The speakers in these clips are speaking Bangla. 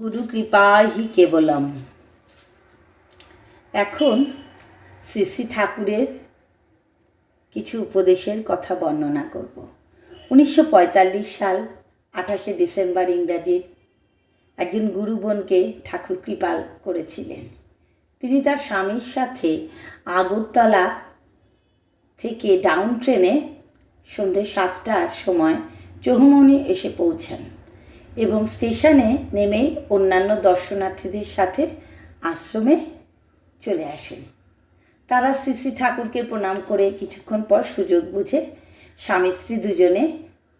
গুরু কৃপাহি কেবলম। এখন শ্রী শ্রী ঠাকুরের কিছু উপদেশের কথা বর্ণনা করব। উনিশশো পঁয়তাল্লিশ সাল আঠাশে ডিসেম্বর ইংরাজির একজন গুরুবনকে ঠাকুর কৃপাল করেছিলেন। তিনি তার স্বামীর সাথে আগরতলা থেকে ডাউন ট্রেনে সন্ধে সাতটার সময় চৌমনি এসে পৌঁছান। এবং স্টেশনে নেমেই অন্যান্য দর্শনার্থীদের সাথে আশ্রমে চলে আসেন। তারা শ্রী শ্রী ঠাকুরকে প্রণাম করে কিছুক্ষণ পর সুযোগ বুঝে স্বামী স্ত্রী দুজনে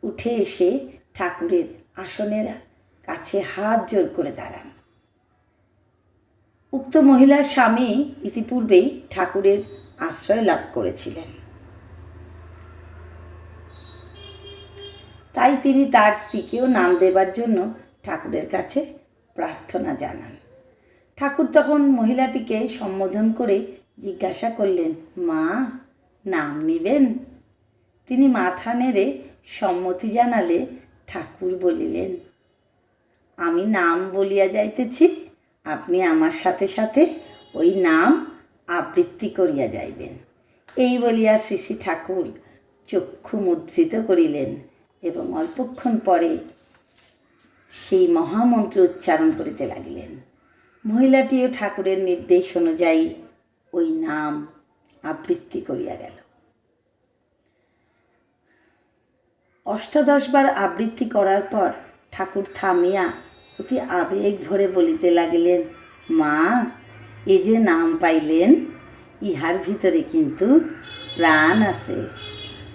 উঠে এসে ঠাকুরের আসনের কাছে হাত জোর করে দাঁড়ান। উক্ত মহিলার স্বামী ইতিপূর্বেই ঠাকুরের আশ্রয় লাভ করেছিলেন। তাই তিনি তার স্ত্রীকেও নাম দেবার জন্য ঠাকুরের কাছে প্রার্থনা জানান। ঠাকুর তখন মহিলাটিকে সম্বোধন করে জিজ্ঞাসা করলেন, মা, নাম নেবেন? তিনি মাথা নেড়ে সম্মতি জানালে ঠাকুর বলিলেন, আমি নাম বলিয়া যাইতেছি, আপনি আমার সাথে সাথে ওই নাম আবৃত্তি করিয়া যাইবেন। এই বলিয়া শ্রী ঠাকুর চক্ষু মুদ্রিত করিলেন। এবং অল্পক্ষণ পরে সেই মহামন্ত্র উচ্চারণ করিতে লাগিলেন। মহিলাটিও ঠাকুরের নির্দেশ অনুযায়ী ওই নাম আবৃত্তি করিয়া গেল। অষ্টাদশবার আবৃত্তি করার পর ঠাকুর থামিয়া অতি আবেগ ভরে বলিতে লাগিলেন, মা, এ যে নাম পাইলেন, ইহার ভিতরে কিন্তু প্রাণ আছে।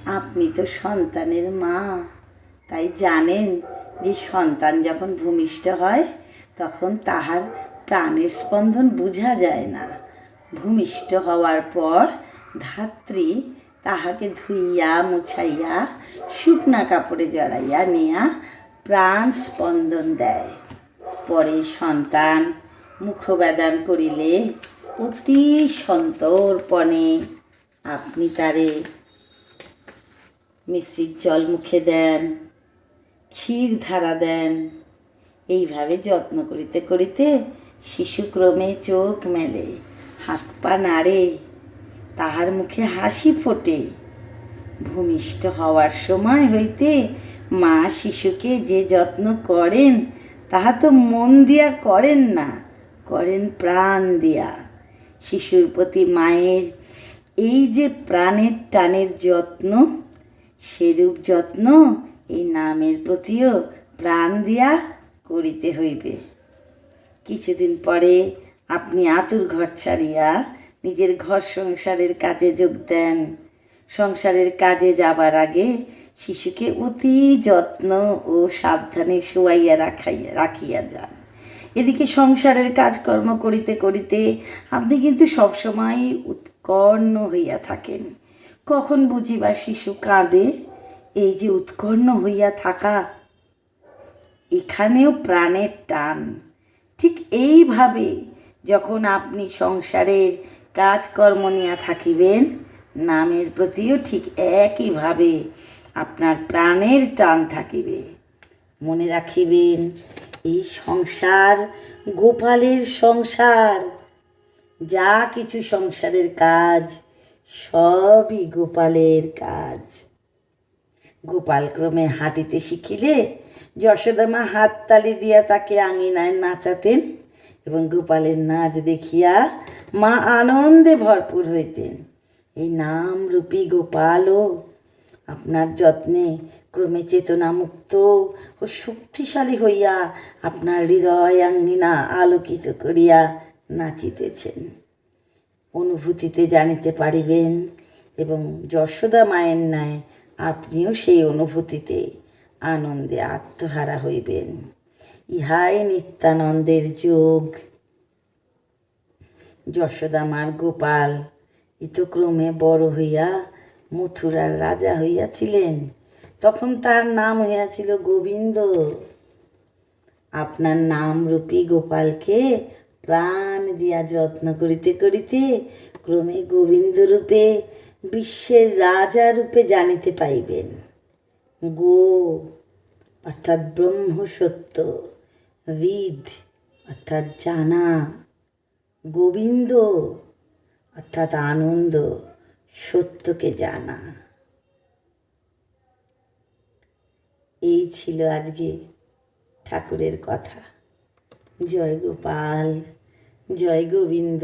আপনি তো সন্তানের মা। তাই জানেন যে সন্তান যখন ভূমিষ্ঠ হয়, তখন তাহার প্রাণের স্পন্দন বোঝা যায় না। ভূমিষ্ঠ হওয়ার পর ধাত্রী তাহাকে ধুইয়া, মুছাইয়া, শুকনা কাপড়ে জড়াইয়া নিয়া প্রাণ স্পন্দন দেয়। পরে সন্তান মুখবেদান করিলে অতি সন্তর্পণে আপনি তারে মিশ্রিত জল মুখে দেন। ক্ষীর ধারা দেন। এইভাবে যত্ন করিতে করিতে শিশুক্রমে চোখ মেলে, হাত পা নাড়ে, তাহার মুখে হাসি ফোটে। ভূমিষ্ঠ হওয়ার সময় হইতে মা শিশুকে যে যত্ন করেন, তাহা তো মন দিয়া করেন না, করেন প্রাণ দিয়া। শিশুর প্রতি মায়ের এই যে প্রাণের টানের যত্ন, সেরূপ যত্ন এই নামের প্রতিও প্রাণ দিয়া করিতে হইবে। কিছুদিন পরে আপনি আতুর ঘর ছাড়িয়া নিজের ঘর সংসারের কাজে যোগ দেন। সংসারের কাজে যাবার আগে শিশুকে অতি যত্ন ও সাবধানে শোয়াইয়া রাখাইয়া, রাখিয়া যান। এদিকে সংসারের কাজকর্ম করিতে করিতে আপনি কিন্তু সবসময় উৎকর্ণ হইয়া থাকেন। কখন বুঝিবা শিশু কাঁদে এই যে উৎকর্ণ হইয়া থাকা, এখানেও প্রাণের টান। ঠিক এইভাবে যখন আপনি সংসারের কাজকর্ম নিয়ে থাকিবেন, নামের প্রতিও ঠিক একইভাবে আপনার প্রাণের টান থাকিবে। মনে রাখিবেন, এই সংসার গোপালের সংসার। যা কিছু সংসারের কাজ, সবই গোপালের কাজ। গোপাল ক্রমে হাঁটিতে শিখিলে যশোদামা হাততালি দিয়া তাকে আঙিনায় নাচাতেন এবং গোপালের নাচ দেখিয়া মা আনন্দে ভরপুর হইতেন। এই নাম রূপী গোপালও আপনার যত্নে ক্রমে চেতনামুক্ত ও শক্তিশালী হইয়া আপনার হৃদয় আঙ্গিনা আলোকিত করিয়া নাচিতেছেন। অনুভূতিতে জানিতে পারিবেন এবং যশোদা মায়ের ন্যায় আপনিও সেই অনুভূতিতে আনন্দে আত্মহারা হইবেন। ইহাই নিত্যানন্দের যোগ। যশোদামার গোপাল, ইতক্রমে বড় হইয়া মথুরার রাজা হইয়াছিলেন, তখন তার নাম হইয়াছিল গোবিন্দ। আপনার নাম রূপী গোপালকে প্রাণ দিয়া যত্ন করিতে করিতে ক্রমে গোবিন্দ রূপে বিশ্বের রাজা রূপে জানিতে পাইবেন। গো, অর্থাৎ ব্রহ্ম সত্য, বিদ, অর্থাৎ জানা, গোবিন্দ, অর্থাৎ আনন্দ, সত্যকে জানা। এই ছিল আজকে ঠাকুরের কথা। জয় গোপাল, জয় গোবিন্দ।